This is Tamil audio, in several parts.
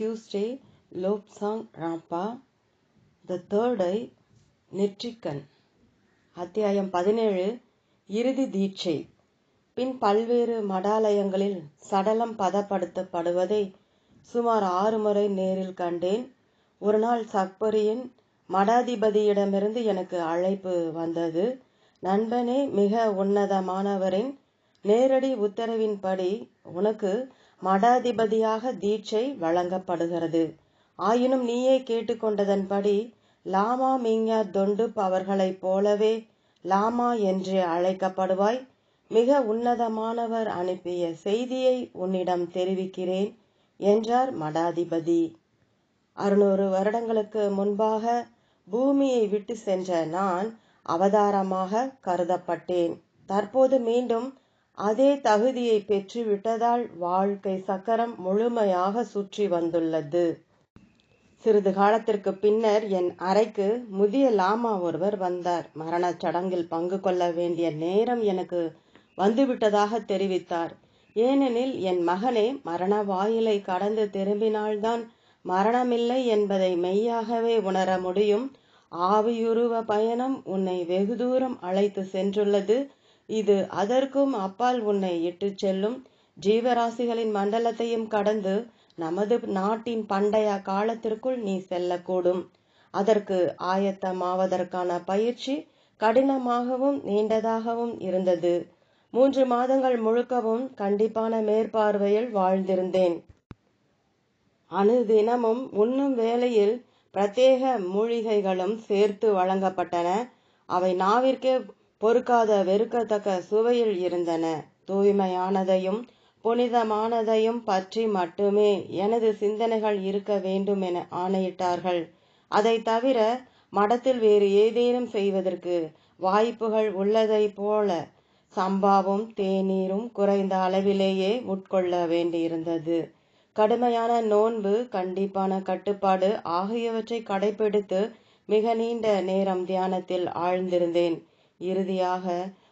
Tuesday Lobsang Rampa the third eye நெற்றிக்கண் அத்தியாயம் பதினேழு இறுதி தீட்சை. பின் பல்வேறு மடாலயங்களில் சடலம் பதப்படுத்தப்படுவதை சுமார் ஆறு முறை நேரில் கண்டேன். ஒரு நாள் சக்பரியின் மடாதிபதியிடமிருந்து எனக்கு அழைப்பு வந்தது. நண்பனே மிக உன்னதமானவரின் நேரடி உத்தரவின்படி உனக்கு மடாதிபதியாக தீட்சை வழங்கப்படுகிறது. ஆயினும் நீயே கேட்டுக்கொண்டதன்படி லாமா மிங்யா தொண்டுப் அவர்களைப் போலவே லாமா என்று அழைக்கப்படுவாய். மிக உன்னதமானவர் அனுப்பிய செய்தியை உன்னிடம் தெரிவிக்கிறேன் என்றார் மடாதிபதி. அறுநூறு வருடங்களுக்கு முன்பாக பூமியை விட்டு சென்ற நான் அவதாரமாக கருதப்பட்டேன். தற்போது மீண்டும் அதே தகுதியை பெற்றுவிட்டதால் வாழ்க்கை சக்கரம் முழுமையாக சுற்றி வந்துள்ளது. சிறிது காலத்திற்கு பின்னர் என் அறைக்கு முதிய லாமா ஒருவர் வந்தார். மரணச் சடங்கில் பங்கு கொள்ள வேண்டிய நேரம் எனக்கு வந்துவிட்டதாக தெரிவித்தார். ஏனெனில் என் மகனே மரண வாயிலை கடந்து திரும்பினால்தான் மரணமில்லை என்பதை மெய்யாகவே உணர முடியும். ஆவியுருவ பயணம் உன்னை வெகு தூரம் அழைத்து சென்றுள்ளது. இது அதற்கும் அப்பால் உன்னை இட்டுச் செல்லும் ஜீவராசிகளின் மண்டலத்தையும் கடந்து நமது நாட்டின் பண்டைய காலத்திற்குள் நீ செல்லக்கூடும். அதற்கு ஆயத்தமாவதற்கான பயிற்சி கடினமாகவும் நீண்டதாகவும் இருந்தது. மூன்று மாதங்கள் முழுக்கவும் கண்டிப்பான மேற்பார்வையில் வாழ்ந்திருந்தேன். அனுதினமும் உண்ணும் வேளையில் பிரத்யேக மூலிகைகளும் சேர்த்து வழங்கப்பட்டன. அவை நாவிற்கே பொறுக்காத வெறுக்கத்தக்க சுவையில் இருந்தன. தூய்மையானதையும் புனிதமானதையும் பற்றி மட்டுமே எனது சிந்தனைகள் இருக்க வேண்டும் என ஆணையிட்டார்கள். அதை தவிர மடத்தில் வேறு ஏதேனும் செய்வதற்கு வாய்ப்புகள் உள்ளதை போல சம்பாவும் தேநீரும் குறைந்த அளவிலேயே உட்கொள்ள வேண்டியிருந்தது. கடுமையான நோன்பு கண்டிப்பான கட்டுப்பாடு ஆகியவற்றை கடைபிடித்து மிக நீண்ட நேரம் தியானத்தில் ஆழ்ந்திருந்தேன். இறுதியாக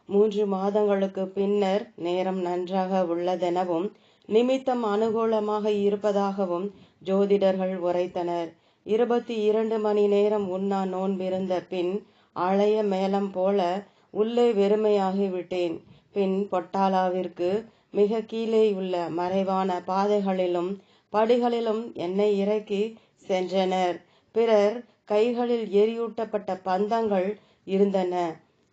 மூன்று மாதங்களுக்கு பின்னர் நேரம் நன்றாக உள்ளதெனவும் நிமித்தம் அனுகூலமாக இருப்பதாகவும் ஜோதிடர்கள் உரைத்தனர். இருபத்தி இரண்டு மணி நேரம் உண்ணா நோன்பிருந்த பின் அழைய மேளம் போல உள்ளே வெறுமையாகிவிட்டேன் பின் பொட்டாலாவிற்கு மிக கீழேயுள்ள மறைவான பாதைகளிலும் படிகளிலும் என்னை இறக்கி சென்றனர். பிறர் கைகளில் எரியூட்டப்பட்ட பந்தங்கள் இருந்தன.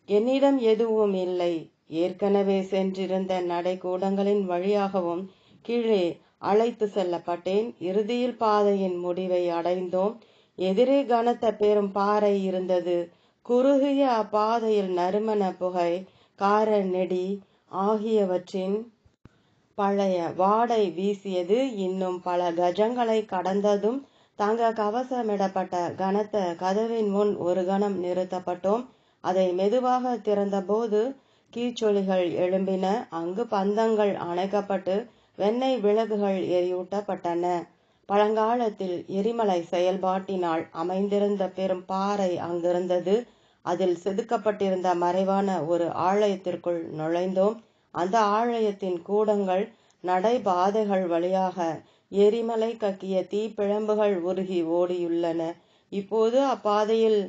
என்னிடம் எதுவும் இல்லை. ஏற்கனவே சென்றிருந்த நடைக்கூடங்களின் வழியாகவும் கீழே அழைத்து செல்லப்பட்டேன். இறுதியில் பாதையின் முடிவை அடைந்தோம். எதிரே கனத்த பெரும் பாறை இருந்தது. குறுகிய அப்பாதையில் நறுமண புகை கார நெடி ஆகியவற்றின் பழைய வாடை வீசியது. இன்னும் பல கஜங்களை கடந்ததும் தங்க கவசமிடப்பட்ட கனத்த கதவின் முன் ஒரு கணம் நிறுத்தப்பட்டோம். அதை மெதுவாக திறந்தபோது கீச்சொலிகள் எழும்பின. அங்கு பந்தங்கள் அணைக்கப்பட்டு வெண்ணெய் விளக்குகள் எரியூட்டப்பட்டன. பழங்காலத்தில் எரிமலை செயல்பாட்டினால் அமைந்திருந்த பெரும் பாறை அங்கிருந்தது. அதில் செதுக்கப்பட்டிருந்த மறைவான ஒரு ஆலயத்திற்குள் நுழைந்தோம். அந்த ஆலயத்தின் கூடங்கள் நடைபாதைகள் வழியாக எரிமலை கக்கிய தீப்பிழம்புகள் உருகி ஓடியுள்ளன. இப்போது அப்பாதையில்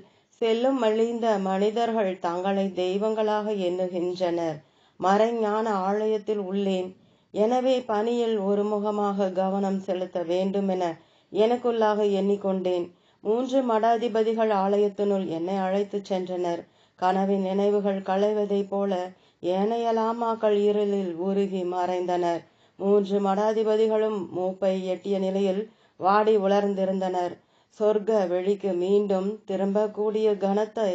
செல்லும் மலிந்த மனிதர்கள் தங்களை தெய்வங்களாக எண்ணுகின்றனர். மறைஞான ஆலயத்தில் உள்ளேன். எனவே பணியில் ஒருமுகமாக கவனம் செலுத்த வேண்டும் என எனக்குள்ளாக எண்ணிக்கொண்டேன். மூன்று மடாதிபதிகள் ஆலயத்தினுள் என்னை அழைத்துச் சென்றனர். கனவின் நினைவுகள் களைவதைப் போல ஏனைய லாமாக்கள் இருளில் உருகி மறைந்தனர். மூன்று மடாதிபதிகளும் மூப்பை எட்டிய நிலையில் வாடி உலர்ந்திருந்தனர். சொர்க்க வெளிக்கு மீண்டும் திரும்பக்கூடிய கனத்தை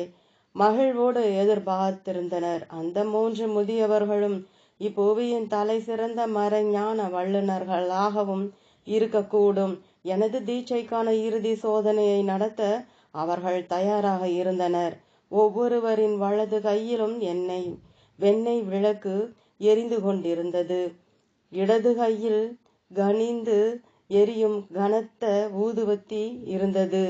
மகிழ்வோடு எதிர்பார்த்திருந்தனர். அந்த மூன்று முதியவர்களும் இப்புவியின் தலை சிறந்த மறைஞான வல்லுநர்களாகவும் இருக்கக்கூடும். எனது தீட்சைக்கான இறுதி சோதனையை நடத்த அவர்கள் தயாராக இருந்தனர். ஒவ்வொருவரின் வலது கையிலும் எண்ணெய் வெண்ணெய் விளக்கு எரிந்து கொண்டிருந்தது. இடது கையில் கனிந்து எரியும் கனத்த ஊதுவத்தி இருந்தது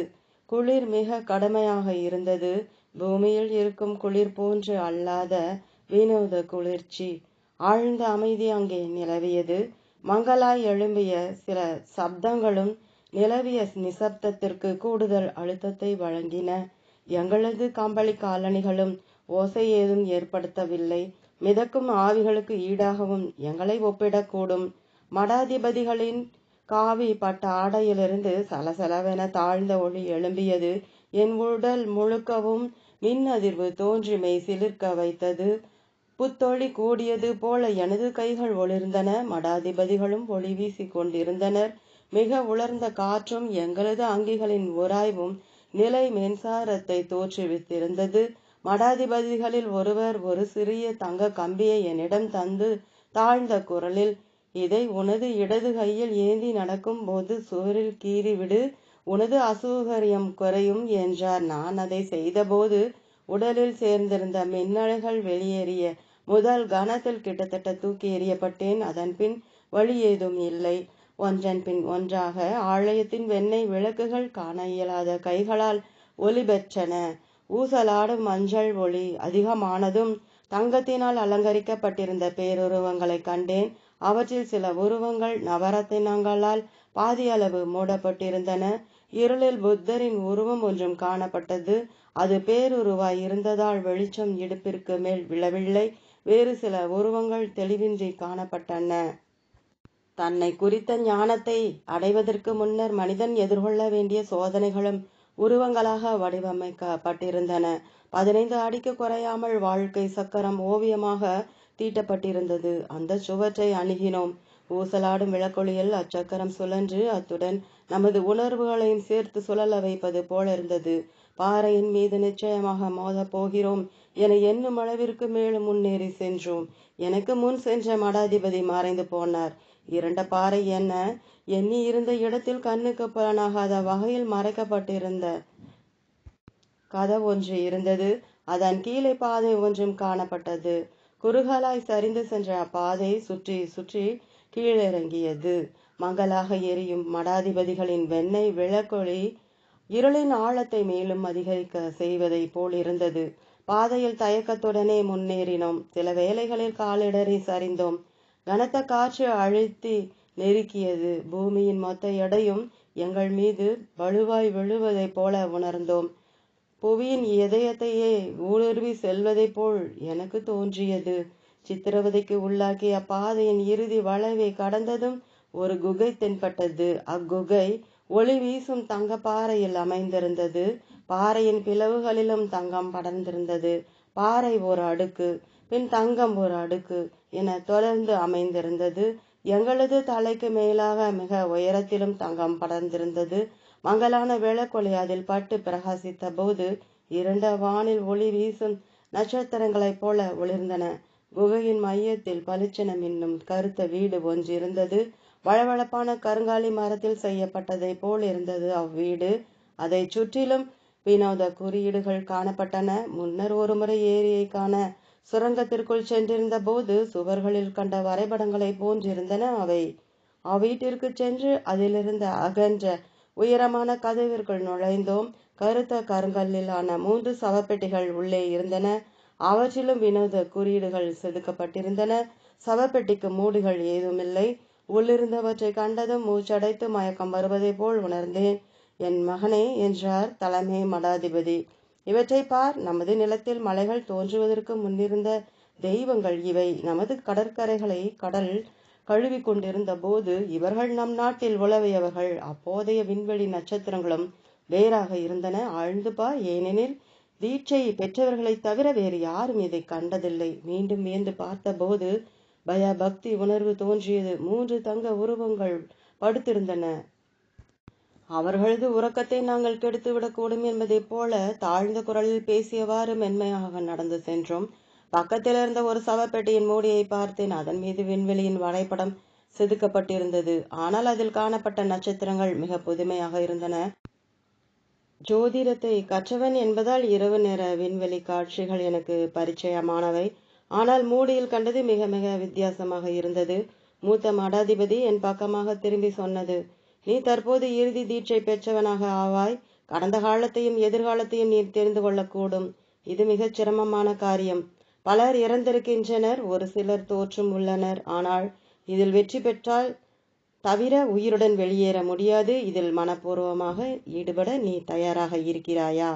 குளிர் மிக கடுமையாக இருந்தது பூமியில் இருக்கும் குளிர் போன்று அல்லாத வினோத குளிர்ச்சி ஆழ்ந்த அமைதி அங்கே நிலவியது மங்கலாய் எழும்பிய சில சப்தங்களும் நிலவிய நிசப்தத்திற்கு கூடுதல் அழுத்தத்தை வழங்கின. எங்களது கம்பளி காலணிகளும் ஓசை ஏதும் ஏற்படுத்தவில்லை. மிதக்கும் ஆவிகளுக்கு ஈடாகவும் எங்களை ஒப்பிடக்கூடும். மடாதிபதிகளின் காவி பட்ட ஆடையிலிருந்து சலசலவென தாழ்ந்த ஒளி எழும்பியது. என் உடல் முழுக்கவும் மின் அதிர்வு தோன்றி மெய் சிலிர்க்க வைத்தது. புத்தொளி கூடியது போல எனது கைகள் ஒளிர்ந்தன. மடாதிபதிகளும் ஒளி வீசிக் கொண்டிருந்தனர். மிக உலர்ந்த காற்றும் எங்களது அங்கிகளின் உராய்வும் நிலை மின்சாரத்தை தோற்றுவித்திருந்தது. மடாதிபதிகளில் ஒருவர் ஒரு சிறிய தங்க கம்பியை என்னிடம் தந்து தாழ்ந்த குரலில் இதை உனது இடது கையில் ஏந்தி நடக்கும் போது சுவரில் கீறிவிடு உனது அசௌகரியம் குறையும் என்றார். நான் அதை செய்தபோது உடலில் சேர்ந்திருந்த மின்னல்கள் வெளியேறிய முதல் கணத்தில் கிட்டத்தட்ட தூக்கி எறியப்பட்டேன். அதன்பின் வழி ஏதும் இல்லை. ஒன்றன் பின் ஒன்றாக ஆலயத்தின் வெண்ணெய் விளக்குகள் காண இயலாத கைகளால் ஒளி பெற்றன. ஊசலாடும் மஞ்சள் ஒளி அதிகமானதும் தங்கத்தினால் அலங்கரிக்கப்பட்டிருந்த பேருருவங்களைக் கண்டேன். அவற்றில் சில உருவங்கள் நவரத்தினங்களால் பாதியளவு மூடப்பட்டிருந்தன. இருளில் புத்தரின் உருவம் ஒன்றும் காணப்பட்டது. அது பேருருவாய் இருந்ததால் வெளிச்சம் இடுப்பிற்கு மேல் விழவில்லை. வேறு சில உருவங்கள் தெளிவின்றி காணப்பட்டன. தன்னை குறித்த ஞானத்தை அடைவதற்கு முன்னர் மனிதன் எதிர்கொள்ள வேண்டிய சோதனைகளும் உருவங்களாக வடிவமைக்கப்பட்டிருந்தன. பதினைந்து அடிக்கு குறையாமல் வாழ்க்கை சக்கரம் ஓவியமாக தீட்டப்பட்டிருந்தது. அந்த சுவற்றை அணுகினோம். ஊசலாடும் விளக்கொளியில் அச்சக்கரம் சுழன்று அத்துடன் நமது உணர்வுகளையும் சேர்த்து சுழல வைப்பது போலிருந்தது. பாறையின் மீது நிச்சயமாக மோதப் போகிறோம் என எண்ணும் அளவிற்கு மேலும் முன்னேறி சென்றோம். எனக்கு முன் சென்ற மடாதிபதி மறைந்து போனார். இரண்ட பாறை என்ன எண்ணி இருந்த இடத்தில் கண்ணுக்கு புலனாகாத வகையில் மறைக்கப்பட்டிருந்த கதவொன்று இருந்தது. அதன் கீழே பாதை ஒன்றும் காணப்பட்டது. குறுகலாய்ச் சரிந்து சென்ற அப்பாதை சுற்றி சுற்றி கீழிறங்கியது. மங்களாக எரியும் மடாதிபதிகளின் வெண்ணெய் விளக்கொளி இருளின் ஆழத்தை மேலும் அதிகரிக்க செய்வதைப் போலிருந்தது. பாதையில் தயக்கத்துடனே முன்னேறினோம். சில வேளைகளில் காலிடறி சரிந்தோம். கனத்த காற்று அழுத்தி நெருக்கியது. பூமியின் மொத்த எடையும் எங்கள் மீது வலுவாய் விழுவதைப் போல உணர்ந்தோம். புவியின் இதயத்தையே ஊடுருவி செல்வதைப் போல் எனக்கு தோன்றியது. சித்திரவதைக்கு உள்ளாக்கிய அப்பாதையின் இறுதி வளைவை கடந்ததும் ஒரு குகை தென்பட்டது. அக்குகை ஒளி வீசும் தங்க பாறையில் அமைந்திருந்தது. பாறையின் பிளவுகளிலும் தங்கம் படர்ந்திருந்தது. பாறை ஒரு அடுக்கு, பின் தங்கம் ஒரு அடுக்கு என தொடர்ந்து அமைந்திருந்தது. எங்களது தலைக்கு மேலாக மிக உயரத்திலும் தங்கம் படர்ந்திருந்தது. மங்கலான விளக்கொளி அதில் பட்டு பிரகாசித்த போது இரண்டு வானில் ஒளி வீசும் நட்சத்திரங்களைப் போல ஒளிர்ந்தன. குகையின் மையத்தில் பளிச்சென மின்னும் கருத்த வீடு ஒன்று இருந்தது வழவழப்பான கருங்காலி மரத்தில் செய்யப்பட்டதைப் போலிருந்தது அவ்வீடு. அதைச் சுற்றிலும் வினோத குறியீடுகள் காணப்பட்டன. முன்னர் ஒருமுறை ஏரியை காண சுரங்கத்திற்குள் சென்றிருந்த போது சுவர்களில் கண்ட வரைபடங்களைப் போன்றிருந்தன அவை. அவ்வீட்டிற்கு சென்று அதிலிருந்த அகன்ற உயரமான கதவிற்குள் நுழைந்தோம். கருத்த கருங்கல்லிலான மூன்று சவப்பெட்டிகள் உள்ளே இருந்தன. அவற்றிலும் வினோத குறியீடுகள் செதுக்கப்பட்டிருந்தன. சவப்பெட்டிக்கு மூடிகள் ஏதுமில்லை. உள்ளிருந்தவற்றை கண்டதும் மூச்சடைத்து மயக்கம் வருவதைப் போல் உணர்ந்தேன். என் மகனே என்றார் தலைமை மடாதிபதி. இவற்றை பார். நமது நிலத்தில் மலைகள் தோன்றுவதற்கு முன்னிருந்த தெய்வங்கள் இவை. நமது கடற்கரைகளை கடல் கழுவிக் கொண்டிருந்த போது இவர்கள் நம் நாட்டில் உலவியவர்கள். அப்போதைய விண்வெளி நட்சத்திரங்களும் வேறாக இருந்தன. ஆழ்ந்து பார். ஏனெனில் தீட்சை பெற்றவர்களை தவிர வேறு யாரும் இதை கண்டதில்லை. மீண்டும் வியந்து பார்த்தபோது பயபக்தி உணர்வு தோன்றியது. மூன்று தங்க உருவங்கள் படுத்திருந்தன. அவர்களது உறக்கத்தை நாங்கள் கெடுத்துவிடக்கூடும் என்பதைப் போல தாழ்ந்த குரலில் பேசியவாறு மென்மையாக நடந்து சென்றோம். பக்கத்தில் இருந்த ஒரு சவப்பெட்டியின் மூடியைப் பார்த்தேன். அதன் மீது விண்வெளியின் வரைபடம் செதுக்கப்பட்டிருந்தது. ஆனால் அதில் காணப்பட்ட நட்சத்திரங்கள் மிக புதுமையாக இருந்தன. ஜோதிடத்தை கற்றவன் என்பதால் இரவு நேர விண்வெளி காட்சிகள் எனக்கு பரிச்சயமானவை. ஆனால் மூடியில் கண்டது மிக மிக வித்தியாசமாக இருந்தது. மூத்த மடாதிபதி என் பக்கமாக திரும்பி சொன்னது நீ தற்போது இறுதி தீட்சை பெற்றவனாக ஆவாய். கடந்த காலத்தையும் எதிர்காலத்தையும் நீ தெரிந்து கொள்ளக்கூடும். இது மிகச் சிரமமான காரியம். பலர் இறந்திருக்கின்றனர். ஒரு சிலர் தோற்றும் உள்ளனர். ஆனால் இதில் வெற்றி பெற்றால் தவிர உயிருடன் வெளியேற முடியாது. இதில் மனப்பூர்வமாக ஈடுபட நீ தயாராக இருக்கிறாயா?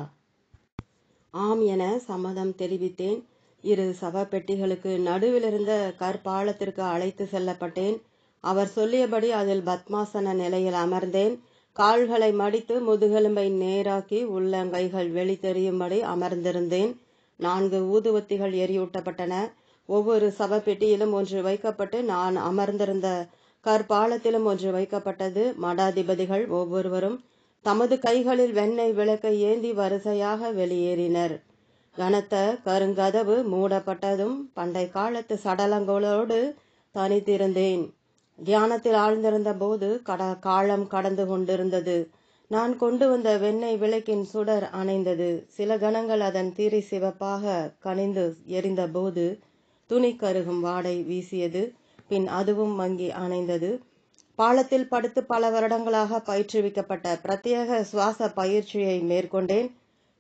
ஆம் என சம்மதம் தெரிவித்தேன். இரு சவப்பெட்டிகளுக்கு நடுவிலிருந்த கற்பாலத்திற்கு அழைத்து செல்லப்பட்டேன். அவர் சொல்லியபடி அதில் பத்மாசன நிலையில் அமர்ந்தேன். கால்களை மடித்து முதுகெலும்பை நேராக்கி உள்ளங்கைகள் வெளி தெரியும்படி அமர்ந்திருந்தேன். நான்கு ஊதுவத்திகள் எரியூட்டப்பட்டன. ஒவ்வொரு சவப்பெட்டியிலும் ஒன்று வைக்கப்பட்டு நான் அமர்ந்திருந்த கற்பாலத்திலும் ஒன்று வைக்கப்பட்டது. மடாதிபதிகள் ஒவ்வொருவரும் தமது கைகளில் வெண்ணெய் விளக்கை ஏந்தி வரிசையாக வெளியேறினர். கனத்த கருங்கதவு மூடப்பட்டதும் பண்டை காலத்து சடலங்களோடு தனித்திருந்தேன். தியானத்தில் ஆழ்ந்திருந்த போது கட காலம் கடந்து கொண்டிருந்தது. நான் கொண்டு வந்த வெண்ணெய் விளக்கின் சுடர் அணைந்தது. சில கணங்கள் அதன் தீரை சிவப்பாக கனிந்து எரிந்தபோது துணி கருகும் வாடை வீசியது. பின் அதுவும் மங்கி அணைந்தது. பாலத்தில் படுத்து பல வருடங்களாக பயிற்றுவிக்கப்பட்ட பிரத்யேக சுவாச பயிற்சியை மேற்கொண்டேன்.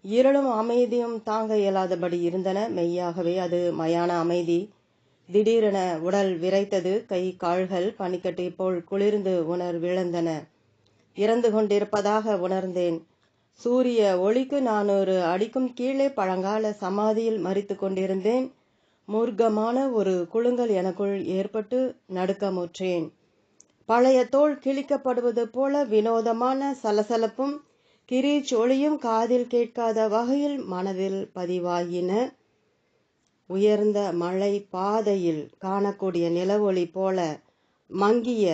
இருளும் அமைதியும் தாங்க இயலாதபடி இருந்தன. மெய்யாகவே அது மயான அமைதி. திடீரென உடல் விரைத்தது. கை கால்கள் பனிக்கட்டி போல் குளிர்ந்து உணர்விழந்தன இறந்து கொண்டிருப்பதாக உணர்ந்தேன். சூரிய ஒளிக்கு நான் ஒரு அடிக்கும் கீழே பழங்கால சமாதியில் மறித்து கொண்டிருந்தேன். மூர்க்கமான ஒரு குழுங்கல் எனக்குள் ஏற்பட்டு நடுக்கமுற்றேன். பழைய தோல் கிழிக்கப்படுவது போல வினோதமான சலசலப்பும் கிரீச் ஒளியும் காதில் கேட்காத வகையில் மனதில் பதிவாயின உயர்ந்த மலை பாதையில் காணக்கூடிய நிலவொளி போல மங்கிய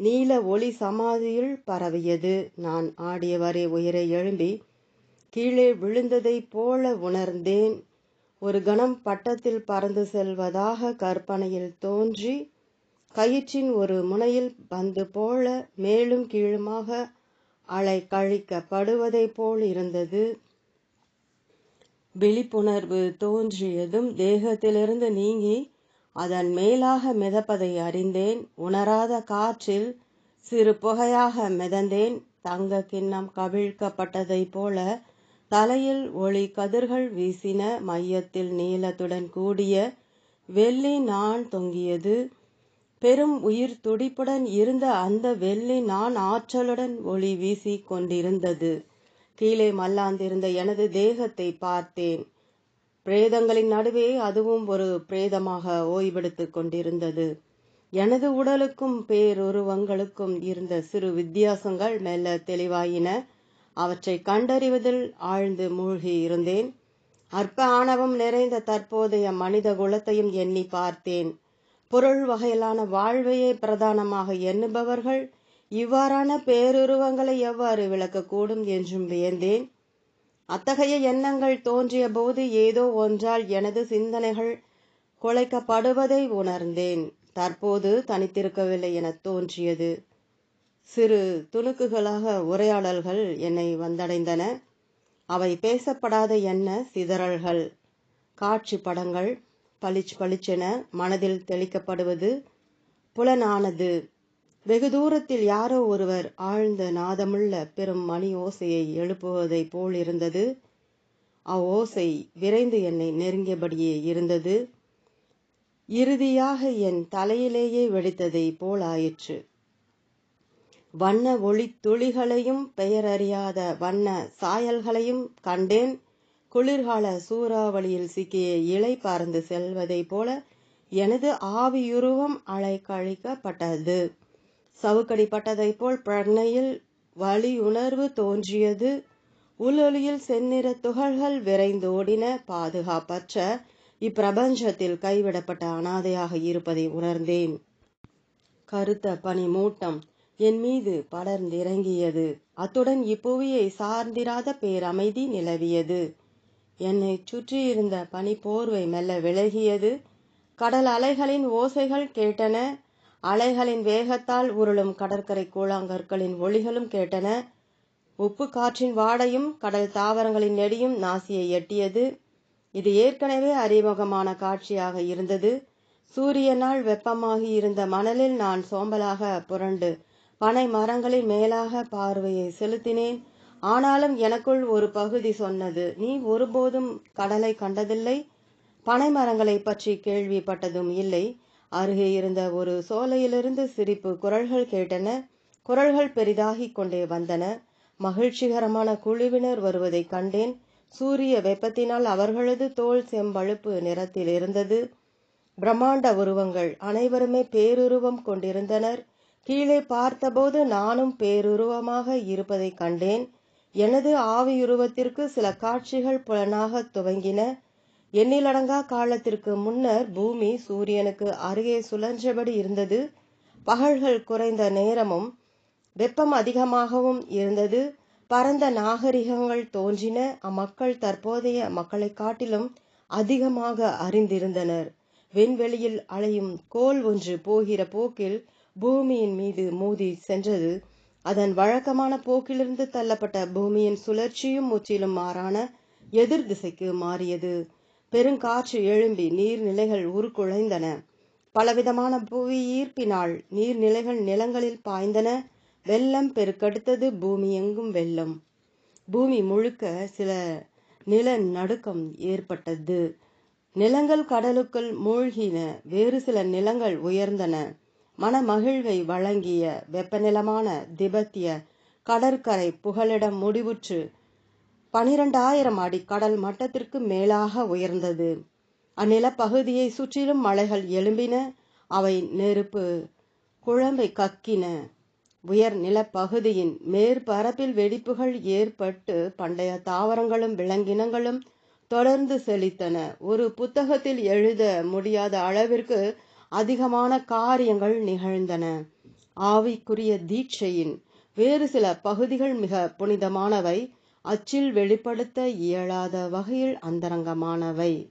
நீல ஒளி சமாதியில் பரவியது. நான் ஆடியவரை உயிரை எழும்பி கீழே விழுந்ததைப் போல உணர்ந்தேன். ஒரு கணம் பட்டத்தில் பறந்து செல்வதாக கற்பனையில் தோன்றி கயிற்றின் ஒரு முனையில் பந்து போல மேலும் கீழுமாக அலை கழிக்கப்படுவதைப் போல் இருந்தது. விழிப்புணர்வு தோன்றியதும் தேகத்திலிருந்து நீங்கி அதன் மேலாக மிதப்பதை அறிந்தேன். உணராத காற்றில் சிறு புகையாக மிதந்தேன். தங்க கிண்ணம் கவிழ்க்கப்பட்டதைப் போல தலையில் ஒளி கதிர்கள் வீசின மையத்தில் நீளத்துடன் கூடிய வெள்ளி நான் தொங்கியது. பெரும் உயிர் துடிப்புடன் இருந்த அந்த வெள்ளி நான் ஆற்றலுடன் ஒளி வீசி கொண்டிருந்தது. கீழே மல்லாந்திருந்த எனது தேகத்தை பார்த்தேன். பிரேதங்களின் நடுவே அதுவும் ஒரு பிரேதமாக ஓய்வெடுத்து கொண்டிருந்தது. எனது உடலுக்கும் பேருருவங்களுக்கும் இருந்த சிறு வித்தியாசங்கள் மெல்ல தெளிவாயின. அவற்றை கண்டறிவதில் ஆழ்ந்து மூழ்கி இருந்தேன் அற்ப ஆணவம் நிறைந்த தற்போதைய மனித குலத்தையும் எண்ணி பார்த்தேன். பொருள் வகையிலான வாழ்வையே பிரதானமாக எண்ணுபவர்கள் இவ்வாறான பேருருவங்களை எவ்வாறு விளக்கக்கூடும் என்றும் வியந்தேன். அத்தகைய எண்ணங்கள் தோன்றிய போது ஏதோ ஒன்றால் எனது சிந்தனைகள் குலைக்கப்படுவதை உணர்ந்தேன். தற்போது தனித்திருக்கவில்லை என தோன்றியது. சிறு துணுக்குகளாக உரையாடல்கள் என்னை வந்தடைந்தன. அவை பேசப்படாத எண்ண சிதறல்கள். காட்சி படங்கள் பளிச் பளிச்சென மனதில் தெளிக்கப்படுவது புலனானது. வெகு தூரத்தில் யாரோ ஒருவர் ஆழ்ந்த நாதமுள்ள பெரும் மணி ஓசையை எழுப்புவதைப் போல் இருந்தது. அவ்வோசை விரைந்து என்னை நெருங்கியபடியே இருந்தது. இறுதியாக என் தலையிலேயே வெடித்ததை போல் ஆயிற்று. வண்ண ஒளி துளிகளையும் பெயரறியாத வண்ண சாயல்களையும் கண்டேன். குளிர்கால சூறாவளியில் சிக்கிய இலை பறந்து செல்வதைப் போல எனது ஆவியுருவம் அலைக்கழிக்கப்பட்டது. சவுக்கடிப்பட்டதைப் போல் வழி உணர்வு தோன்றியது. உலொலியில் செந்நிற துகள்கள் விரைந்தோடின பாதுகாப்பற்ற இப்பிரபஞ்சத்தில் கைவிடப்பட்ட அனாதையாக இருப்பதை உணர்ந்தேன். கருத்த பனி மூட்டம் என் மீது படர்ந்திறங்கியது. அத்துடன் இப்புவியை சார்ந்திராத பேரமைதி நிலவியது. என்னை சுற்றியிருந்த பனி போர்வை மெல்ல விலகியது. கடல் அலைகளின் ஓசைகள் கேட்டன. அலைகளின் வேகத்தால் உருளும் கடற்கரை கூழாங்கற்களின் ஒளிகளும் கேட்டன. உப்பு காற்றின் வாடையும் கடல் தாவரங்களின் நெடியும் நாசியை எட்டியது. இது ஏற்கனவே அறிமுகமான காட்சியாக இருந்தது. சூரியனால் வெப்பமாகி இருந்த மணலில் நான் சோம்பலாக புரண்டு பனை மரங்களின் மேலாக பார்வையை செலுத்தினேன். ஆனாலும் எனக்குள் ஒரு பகுதி சொன்னது நீ ஒருபோதும் கடலை கண்டதில்லை. பனை மரங்களை பற்றி கேள்விப்பட்டதும் இல்லை. அருகே இருந்த ஒரு சோலையிலிருந்து சிரிப்பு குரல்கள் கேட்டன. குரல்கள் பெரிதாகிக் கொண்டே வந்தன. மகிழ்ச்சிகரமான குழுவினர் வருவதைக் கண்டேன். சூரிய வெப்பத்தினால் அவர்களது தோல் செம்பழுப்பு நிறத்தில் இருந்தது. பிரம்மாண்ட உருவங்கள் அனைவருமே பேருருவம் கொண்டிருந்தனர். கீழே பார்த்தபோது நானும் பேருருவமாக இருப்பதைக் கண்டேன். எனது ஆவியுருவத்திற்கு சில காட்சிகள் புலனாக துவங்கின. எண்ணிலடங்கா காலத்திற்கு முன்னர் பூமி சூரியனுக்கு அருகே சுழன்றபடி இருந்தது. பகல்கள் குறைந்த நேரமும் வெப்பம் அதிகமாகவும் இருந்தது. பரந்த நாகரிகங்கள் தோன்றின. அம்மக்கள் தற்போதைய மக்களைக் காட்டிலும் அதிகமாக அறிந்திருந்தனர். விண்வெளியில் அலையும் கோல் ஒன்று போகிற போக்கில் பூமியின் மீது மோதி சென்றது. அதன் வழக்கமான போக்கிலிருந்து தள்ளப்பட்ட பூமியின் சுழற்சியும் முற்றிலும் மாறான எதிர் திசைக்கு மாறியது. பெருங்காற்று எழும்பி நீர்நிலைகள் உருக்குலைந்தன. பலவிதமான புவி ஈர்ப்பினால் நீர்நிலைகள் நிலங்களில் பாய்ந்தன. வெள்ளம் பெருக்கெடுத்தது பூமி எங்கும் வெள்ளம். பூமி முழுக்க சில நில நடுக்கம் ஏற்பட்டது. நிலங்கள் கடலுக்குள் மூழ்கின. வேறு சில நிலங்கள் உயர்ந்தன. மனமகிழ்வை வழங்கிய வெப்பநிலமான திபெத்திய கடற்கரை புகலிடம் முடிவுற்று பனிரெண்டாயிரம் அடி கடல் மட்டத்திற்கு மேலாக உயர்ந்தது. அந்நிலப்பகுதியை சுற்றிலும் மலைகள் எழும்பின. அவை நெருப்பு குழம்பை கக்கின. உயர் நிலப்பகுதியின் மேற்பரப்பில் வெடிப்புகள் ஏற்பட்டு பண்டைய தாவரங்களும் விலங்கினங்களும் தொடர்ந்து செழித்தன. ஒரு புத்தகத்தில் எழுத முடியாத அளவிற்கு அதிகமான காரியங்கள் நிகழ்ந்தன. ஆவிக்குரிய தீட்சையின் வேறு சில பகுதிகள் மிக புனிதமானவை. அச்சில் வெளிப்படுத்த இயலாத வகையில் அந்தரங்கமானவை.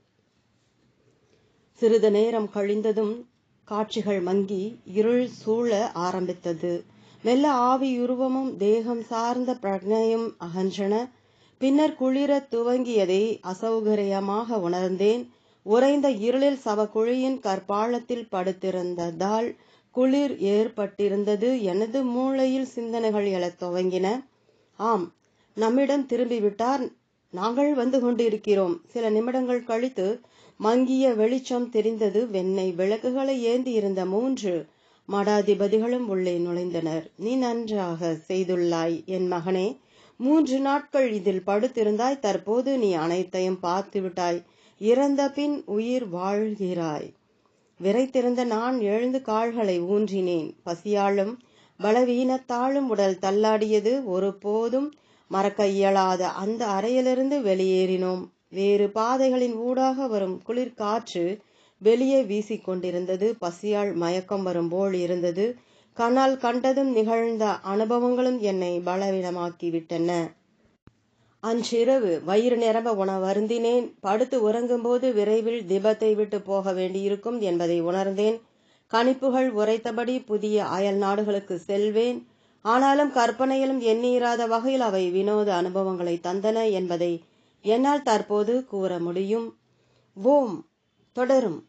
சிறிது நேரம் கழிந்ததும் காட்சிகள் மங்கி இருள் சூழ ஆரம்பித்தது. மெல்ல ஆவியுருவமும் தேகம் சார்ந்த பிரஜையும் அகன்றன. பின்னர் குளிர துவங்கியதை அசௌகரியமாக உணர்ந்தேன். உறைந்த இருளில் சவக்குழியின் கற்பாலத்தில் படுத்திருந்ததால் குளிர் ஏற்பட்டிருந்தது. எனது மூளையில் சிந்தனைகள் எழத் துவங்கின. ஆம் நம்மிடம் திரும்பிவிட்டார். நாங்கள் வந்து கொண்டிருக்கிறோம். சில நிமிடங்கள் கழித்து மங்கிய வெளிச்சம் தெரிந்தது வெண்ணெய் விளக்குகளை ஏந்தி இருந்த மூன்று மடாதிபதிகளும் உள்ளே நுழைந்தனர். நீ நன்றாக செய்துள்ளாய் என் மகனே. மூன்று நாட்கள் இதில் படுத்திருந்தாய். தற்போது நீ அனைத்தையும் பார்த்து விட்டாய் இறந்த பின் உயிர் வாழ்கிறாய். விரைத்திருந்த நான் எழுந்து கால்களை ஊன்றினேன். பசியாலும் பலவீனத்தாலும் உடல் தள்ளாடியது. ஒருபோதும் மறக்க இயலாத அந்த அறையிலிருந்து வெளியேறினோம். வேறு பாதைகளின் ஊடாக வரும் குளிர்காற்று வெளியே வீசிக்கொண்டிருந்தது பசியால் மயக்கம் வரும் போல் இருந்தது. கண்ணால் கண்டதும் நிகழ்ந்த அனுபவங்களும் என்னை பலவீனமாக்கிவிட்டன. அன்றிரவு வயிறு நிரம்ப உணவருந்தினேன். படுத்து உறங்கும்போது விரைவில் திபத்தை விட்டு போக வேண்டியிருக்கும் என்பதை உணர்ந்தேன். கணிப்புகள் உரைத்தபடி புதிய அயல் நாடுகளுக்கு செல்வேன். ஆனாலும் கற்பனையிலும் எண்ணியிராத வகையில் அவை வினோத அனுபவங்களை தந்தன என்பதை என்னால் தற்போது கூற முடியும். ஓம். தொடரும்.